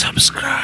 subscribe.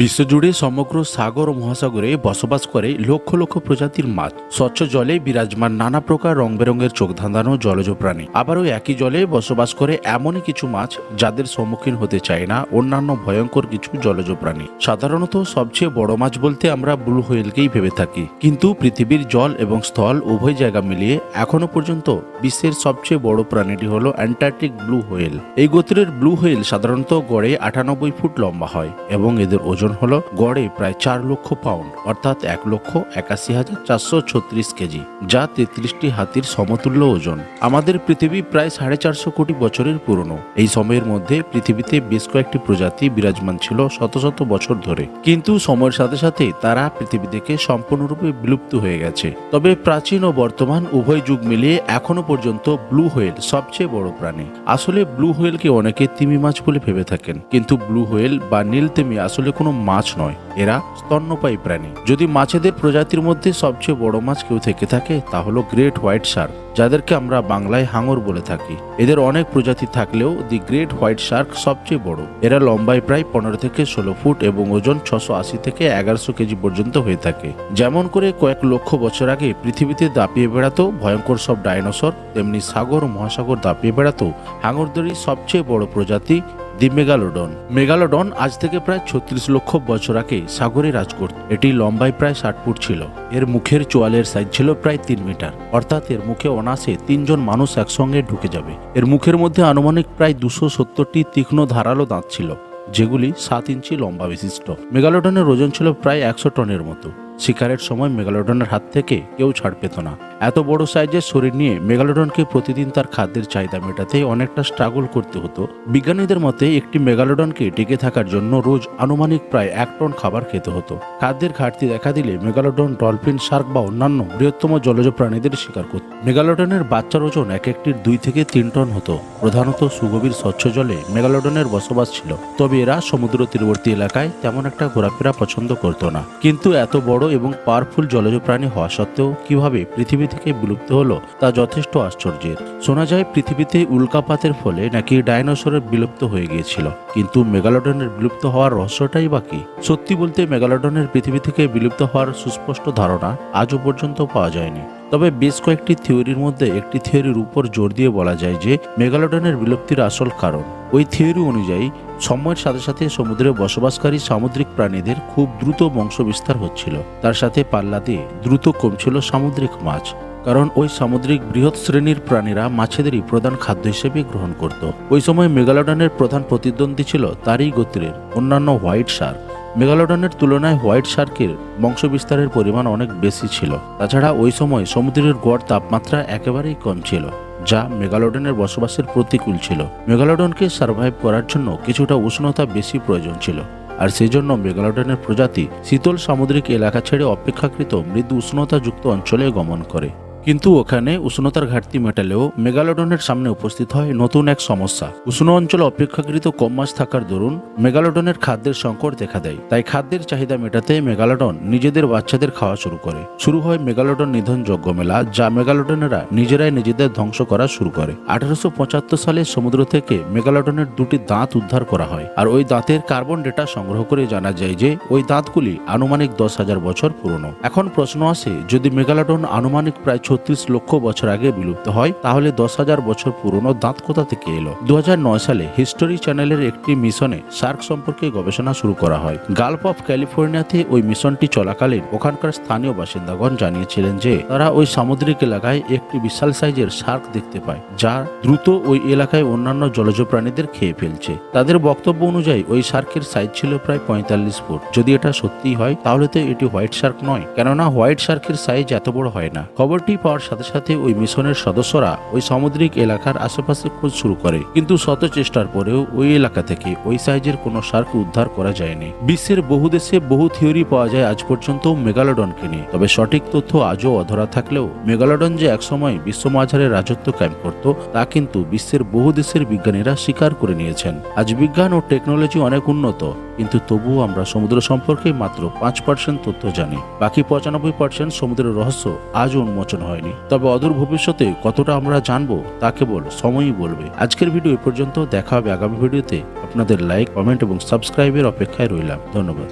বিশ্বজুড়ে সমগ্র সাগর ও মহাসাগরে বসবাস করে লক্ষ লক্ষ প্রজাতির মাছ। স্বচ্ছ জলে বিরাজমান নানা প্রকার রং বেরঙের চোখ ধাঁধানো জলজ প্রাণী। আবারও একই জলে বসবাস করে এমনই কিছু মাছ যাদের সম্মুখীন হতে চায় না, অন্যান্য ভয়ঙ্কর কিছু জলজ প্রাণী। সাধারণত সবচেয়ে বড় মাছ বলতে আমরা ব্লু হোয়েলকেই ভেবে থাকি। কিন্তু পৃথিবীর জল এবং স্থল উভয় জায়গা মিলিয়ে এখনও পর্যন্ত বিশ্বের সবচেয়ে বড় প্রাণীটি হল অ্যান্টার্কটিক ব্লু হোয়েল। এই গোত্রের ব্লু হোয়েল সাধারণত গড়ে আটানব্বই ফুট লম্বা হয় এবং এদের ওজন হলো গড়ে প্রায় চার লক্ষ পাউন্ড, অর্থাৎ এক লক্ষ একাশি হাজার চারশো ছত্রিশ কেজি, যা তেত্রিশটি হাতির সমতুল্য ওজন। আমাদের পৃথিবী প্রায় সাড়ে চারশো কোটি বছরের পুরনো। এই সময়ের মধ্যে পৃথিবীতে বেশ কয়েকটি প্রজাতি বিরাজমান ছিল শত শত বছর ধরে। কিন্তু সময়ের সাথে সাথে তারা পৃথিবী থেকে সম্পূর্ণরূপে বিলুপ্ত হয়ে গেছে। তবে প্রাচীন ও বর্তমান উভয় যুগ মিলিয়ে এখনও পর্যন্ত ব্লু হোয়েল সবচেয়ে বড় প্রাণী। আসলে ব্লু হোয়েলকে অনেকে তিমি মাছ বলে ভেবে থাকেন, কিন্তু ব্লু হোয়েল বা নীল তিমি আসলে কোনো মাছ নয়, এরা স্তন্যপায়ী প্রাণী। যদি মাছেদের প্রজাতির মধ্যে সবচেয়ে বড় মাছ কেউ থেকে থাকে, তা হলো গ্রেট হোয়াইট শার্ক, যাদেরকে আমরা বাংলায় হাঙর বলে থাকি। এদের অনেক প্রজাতি থাকলেও দি গ্রেট হোয়াইট শার্ক সবচেয়ে বড়। এরা লম্বায় প্রায় পনেরো থেকে ষোলো ফুট এবং ওজন ছশো আশি থেকে এগারোশো কেজি পর্যন্ত হয়ে থাকে। যেমন করে কয়েক লক্ষ বছর আগে পৃথিবীতে দাপিয়ে বেড়াতো ভয়ঙ্কর সব ডাইনোসর, তেমনি সাগর, মহাসাগর দাপিয়ে বেড়াতো হাঙরদেরই সবচেয়ে বড় প্রজাতি দি মেগালোডন। মেগালোডন আজ থেকে প্রায় ছত্রিশ লক্ষ বছর আগে সাগরে রাজ করত। এটি লম্বায় প্রায় ষাট ফুট ছিল। এর মুখের চোয়ালের সাইজ ছিল প্রায় তিন মিটার। অর্থাৎ এর মুখে অনাসে তিনজন মানুষ একসঙ্গে ঢুকে যাবে। এর মুখের মধ্যে আনুমানিক প্রায় দুশো সত্তরটি তীক্ষ্ণ ধারালো দাঁত ছিল, যেগুলি সাত ইঞ্চি লম্বা বিশিষ্ট। মেগালোডনের ওজন ছিল প্রায় একশো টনের মতো। শিকারের সময় মেগালোডনের হাত থেকে কেউ ছাড় পেত না। এত বড় সাইজের শরীর নিয়ে মেগালোডনকে প্রতিদিন তার খাদ্যের চাহিদা মেটাতে অনেকটা স্ট্রাগল করতে হতো। বিজ্ঞানীদের মতে, একটি মেগালোডনকে টিকে থাকার জন্য রোজ আনুমানিক প্রায় এক টন খাবার খেতে হতো। খাদ্যের ঘাটতি দেখা দিলে মেগালোডন ডলফিন, শার্ক বা অন্যান্য বৃহত্তম জলজ প্রাণীদের শিকার করত। মেগালোডনের বাচ্চার ওজন এক একটির দুই থেকে তিন টন হতো। প্রধানত সুগভীর স্বচ্ছ জলে মেগালোডনের বসবাস ছিল। তবে এরা সমুদ্র তীরবর্তী এলাকায় তেমন একটা ঘোরাফেরা পছন্দ করতো না। কিন্তু এত বড় এবং পাওয়ারফুল জলজ প্রাণী হওয়া সত্ত্বেও কীভাবে পৃথিবী থেকে বিলুপ্ত হলো তা যথেষ্ট আশ্চর্যের। শোনা যায় পৃথিবীতে উল্কাপাতের ফলে নাকি ডাইনোসরের বিলুপ্ত হয়ে গিয়েছিল। কিন্তু মেগালোডনের বিলুপ্ত হওয়ার রহস্যটাই বাকি সত্যি বলতে মেগালোডনের পৃথিবী থেকে বিলুপ্ত হওয়ার সুস্পষ্ট ধারণা আজও পর্যন্ত পাওয়া যায়নি। তবে বেশ কয়েকটি থিওরির মধ্যে একটি থিওরির উপর জোর দিয়ে বলা যায় যে মেগালোডনের বিলুপ্তির আসল কারণ। ওই থিওরি অনুযায়ী, সময়ের সাথে সাথে সমুদ্রে বসবাসকারী সামুদ্রিক প্রাণীদের খুব দ্রুত বংশবিস্তার হচ্ছিল। তার সাথে পাল্লা দিয়ে দ্রুত কমছিল সামুদ্রিক মাছ, কারণ ওই সামুদ্রিক বৃহৎ শ্রেণির প্রাণীরা মাছেদেরই প্রধান খাদ্য হিসেবে গ্রহণ করত। ওই সময় মেগালোডনের প্রধান প্রতিদ্বন্দ্বী ছিল তারই গোত্রের অন্যান্য হোয়াইট শার্ক। মেগালোডনের তুলনায় হোয়াইট শার্কের বংশবিস্তারের পরিমাণ অনেক বেশি ছিল। তাছাড়া ওই সময় সমুদ্রের গড় তাপমাত্রা একেবারেই কম ছিল, যা মেগালোডনের বসবাসের প্রতিকূল ছিল। মেগালোডনকে সার্ভাইভ করার জন্য কিছুটা উষ্ণতা বেশি প্রয়োজন ছিল, আর সেই জন্য মেগালোডনের প্রজাতি শীতল সামুদ্রিক এলাকা ছেড়ে অপেক্ষাকৃত মৃদু উষ্ণতাযুক্ত অঞ্চলে গমন করে। কিন্তু ওখানে উষ্ণতার ঘাটতি মেটালেও মেগালোডনের সামনে উপস্থিত হয় নতুন এক সমস্যা। উষ্ণ অঞ্চলে অপেক্ষাকৃত কম মাছ থাকার দরুন মেগালোডনের খাদ্যের সংকট দেখা দেয়। তাই খাদ্যের চাহিদা মেটাতে মেগালোডন নিজেদের বাচ্চাদের খাওয়া শুরু করে। শুরু হয় মেগালোডন নিধন যজ্ঞ মেলা, যা মেগালোডনেরা নিজেরাই নিজেদের ধ্বংস করা শুরু করে। আঠারোশো পঁচাত্তর সালে সমুদ্র থেকে মেগালোডনের দুটি দাঁত উদ্ধার করা হয়। আর ওই দাঁতের কার্বন ডেটা সংগ্রহ করে জানা যায় যে ওই দাঁতগুলি আনুমানিক দশ হাজার বছর পুরনো। এখন প্রশ্ন আসে, যদি মেগালোডন আনুমানিক প্রায় ছত্রিশ লক্ষ বছর আগে বিলুপ্ত হয়, তাহলে দশ হাজার বছর পুরনো দাঁত কোথা থেকে এলো? দু হাজার নয় সালে হিস্টোরি চ্যানেলের একটি মিশনে শার্ক সম্পর্কে গবেষণা শুরু করা হয়। গালফ অফ ক্যালিফোর্নিয়াতে ওই মিশনটি চলাকালীন ওখানকার স্থানীয় বাসিন্দাগণ জানিয়েছিলেন যে, তারা ওই সামুদ্রিক এলাকায় একটি বিশাল সাইজের শার্ক দেখতে পায়, যা দ্রুত ওই এলাকায় অন্যান্য জলজ প্রাণীদের খেয়ে ফেলছে। তাদের বক্তব্য অনুযায়ী, ওই শার্কের সাইজ ছিল প্রায় পঁয়তাল্লিশ ফুট। যদি এটা সত্যিই হয়, তাহলে তো এটি হোয়াইট শার্ক নয়। কেননা, হোয়াইট শার্কের সাইজ এত বড় হয় না। খবরটি পাওয়ার সাথে সাথে ওই মিশনের সদস্যরা ওই সামুদ্রিক এলাকার আশেপাশে খোঁজ শুরু করে। কিন্তু শত চেষ্টার পরেও ওই এলাকা থেকে ওই সাইজের কোনো শার্ক উদ্ধার করা যায়নি। বিশ্বের বহু দেশে বহু থিওরি পাওয়া যায় আজ পর্যন্ত মেগালোডনকে নিয়ে। তবে সঠিক তথ্য আজও অধরা থাকলেও মেগালোডন যে একসময় বিশ্ব মাঝারে রাজত্ব ক্যাম্প করত, তা কিন্তু বিশ্বের বহু দেশের বিজ্ঞানীরা স্বীকার করে নিয়েছেন। আজ বিজ্ঞান ও টেকনোলজি অনেক উন্নত। কিন্তু তবুও আমরা সমুদ্র সম্পর্কে মাত্র পাঁচ পার্সেন্ট তথ্য জানি। বাকি পঁচানব্বই পার্সেন্ট সমুদ্রের রহস্য আজও উন্মোচন হয়নি। তবে অদূর ভবিষ্যতে কতটা আমরা জানব তা কেবল সময়ই বলবে। আজকের ভিডিও এ পর্যন্ত, দেখা হবে আগামী ভিডিওতে। আপনাদের লাইক কমেন্ট এবং সাবস্ক্রাইবের অপেক্ষায় রইলাম। ধন্যবাদ।